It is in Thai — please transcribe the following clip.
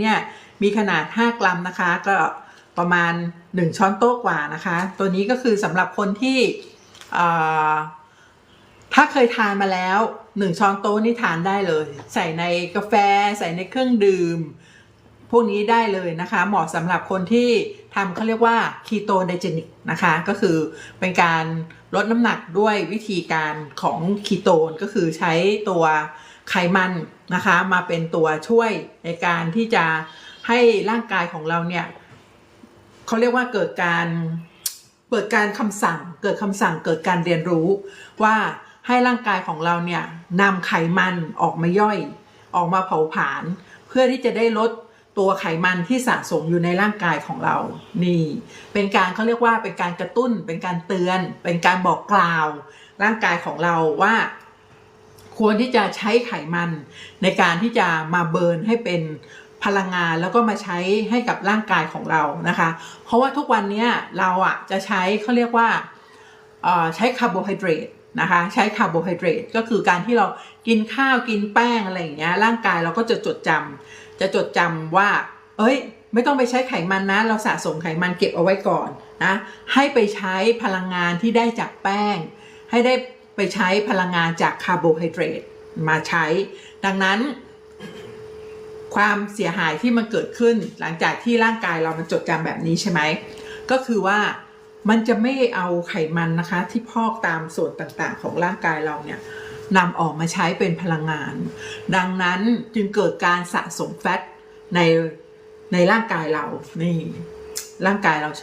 เนี่ยมีขนาด 5 กรัมนะคะ ก็ประมาณ 1 ช้อนโต๊ะกว่านะคะ ตัวนี้ก็คือสำหรับคนที่ถ้าเคยทานมาแล้ว 1 ช้อนโต๊ะนี่ทานได้เลย ใส่ในกาแฟ ใส่ในเครื่องดื่ม พวกนี้ได้เลยนะคะ เหมาะสำหรับคนที่ทำเขาเรียกว่าคีโตไดเจนิกนะคะ ก็คือเป็นการลดน้ำหนักด้วยวิธีการของคีโตนก็คือใช้ตัว ไขมันนะคะ มาเป็นตัวช่วยในการที่จะให้ร่างกายของเราเนี่ยเขาเรียกว่าเกิดการเกิดการคำสั่ง เกิดคำสั่งเกิดการเรียนรู้ว่าให้ร่างกายของเราเนี่ยนำไขมันออกมาย่อย ออกมาเผาผลาญเพื่อที่จะได้ลดตัวไขมันที่สะสมอยู่ในร่างกายของเรา นี่ เป็นการเขาเรียกว่าเป็นการกระตุ้น เป็นการเตือน เป็นการบอกกล่าว ร่างกายของเราว่า ควรที่จะใช้ไขมันในการที่จะมาเบิร์นให้เป็นพลังงานแล้วก็มาใช้ให้กับร่างกายของเรานะคะ เพราะว่าทุกวันนี้เราอะจะใช้เขาเรียกว่าใช้คาร์โบไฮเดรตนะคะใช้คาร์โบไฮเดรตก็คือการที่เรากินข้าวกินแป้งอะไรอย่างเงี้ยร่างกายเราก็จะจดจำจะจดจำว่า เอ้ย ไม่ต้องไปใช้ไขมันนะ เราสะสมไขมันเก็บเอาไว้ก่อนนะให้ไปใช้พลังงานที่ได้จากแป้ง ให้ได้ ไปใช้พลังงานจากคาร์โบไฮเดรตมาใช้ ดังนั้น ความเสียหายที่มันเกิดขึ้นหลังจากที่ร่างกายเรามันจดจำแบบนี้ใช่ไหม ก็คือว่ามันจะไม่เอาไขมันนะคะ ที่พอกตามส่วนต่างๆ ของร่างกายเราเนี่ยนำออกมาใช้เป็นพลังงาน ดังนั้นจึงเกิดการสะสมแฟตในในร่างกายเรา นี่ ร่างกายเรา